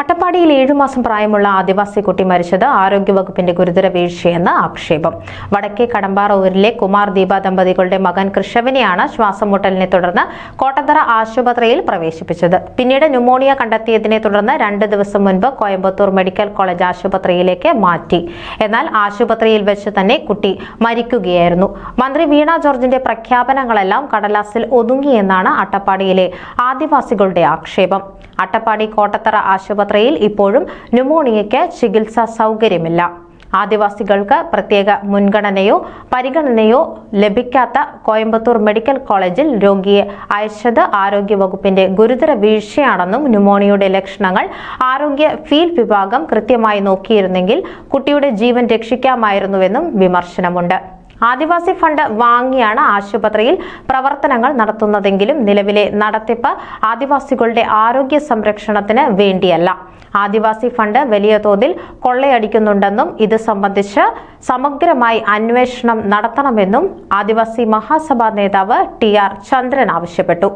അട്ടപ്പാടിയിൽ ഏഴുമാസം പ്രായമുള്ള ആദിവാസി കുട്ടി മരിച്ചത് ആരോഗ്യവകുപ്പിന്റെ ഗുരുതര വീഴ്ചയെന്ന് ആക്ഷേപം. വടക്കേ കടമ്പാറ ഊരിലെ കുമാർ ദീപ ദമ്പതികളുടെ മകൻ കൃഷവിനെയാണ് ശ്വാസമുട്ടലിനെ തുടർന്ന് കോട്ടത്തറ ആശുപത്രിയിൽ പ്രവേശിപ്പിച്ചത്. പിന്നീട് ന്യൂമോണിയ കണ്ടെത്തിയതിനെ തുടർന്ന് രണ്ട് ദിവസം മുൻപ് കോയമ്പത്തൂർ മെഡിക്കൽ കോളേജ് ആശുപത്രിയിലേക്ക് മാറ്റി. എന്നാൽ ആശുപത്രിയിൽ വെച്ച് തന്നെ കുട്ടി മരിക്കുകയായിരുന്നു. മന്ത്രി വീണ ജോർജിന്റെ പ്രഖ്യാപനങ്ങളെല്ലാം കടലാസിൽ ഒതുങ്ങിയെന്നാണ് അട്ടപ്പാടിയിലെ ആദിവാസികളുടെ ആക്ഷേപം. അട്ടപ്പാടി കോട്ടത്തറ ആശുപത്രിയിൽ ഇപ്പോഴും ന്യൂമോണിയയ്ക്ക് ചികിത്സാ സൗകര്യമില്ല. ആദിവാസികൾക്ക് പ്രത്യേക മുൻഗണനയോ പരിഗണനയോ ലഭിക്കാത്ത കോയമ്പത്തൂർ മെഡിക്കൽ കോളേജിൽ രോഗിയെ അയച്ചത് ആരോഗ്യവകുപ്പിന്റെ ഗുരുതര വീഴ്ചയാണെന്നും ന്യൂമോണിയയുടെ ലക്ഷണങ്ങൾ ആരോഗ്യ ഫീൽഡ് വിഭാഗം കൃത്യമായി നോക്കിയിരുന്നെങ്കിൽ കുട്ടിയുടെ ജീവൻ രക്ഷിക്കാമായിരുന്നുവെന്നും വിമർശനമുണ്ട്. ആദിവാസി ഫണ്ട് വാങ്ങിയാണ് ആശുപത്രിയിൽ പ്രവർത്തനങ്ങൾ നടത്തുന്നതെങ്കിലും നിലവിലെ നടത്തിപ്പ് ആദിവാസികളുടെ ആരോഗ്യ സംരക്ഷണത്തിന് വേണ്ടിയല്ല. ആദിവാസി ഫണ്ട് വലിയ തോതിൽ കൊള്ളയടിക്കുന്നുണ്ടെന്നും ഇത് സംബന്ധിച്ച് സമഗ്രമായി അന്വേഷണം നടത്തണമെന്നും ആദിവാസി മഹാസഭാ നേതാവ് ടി ആർ ചന്ദ്രൻ ആവശ്യപ്പെട്ടു.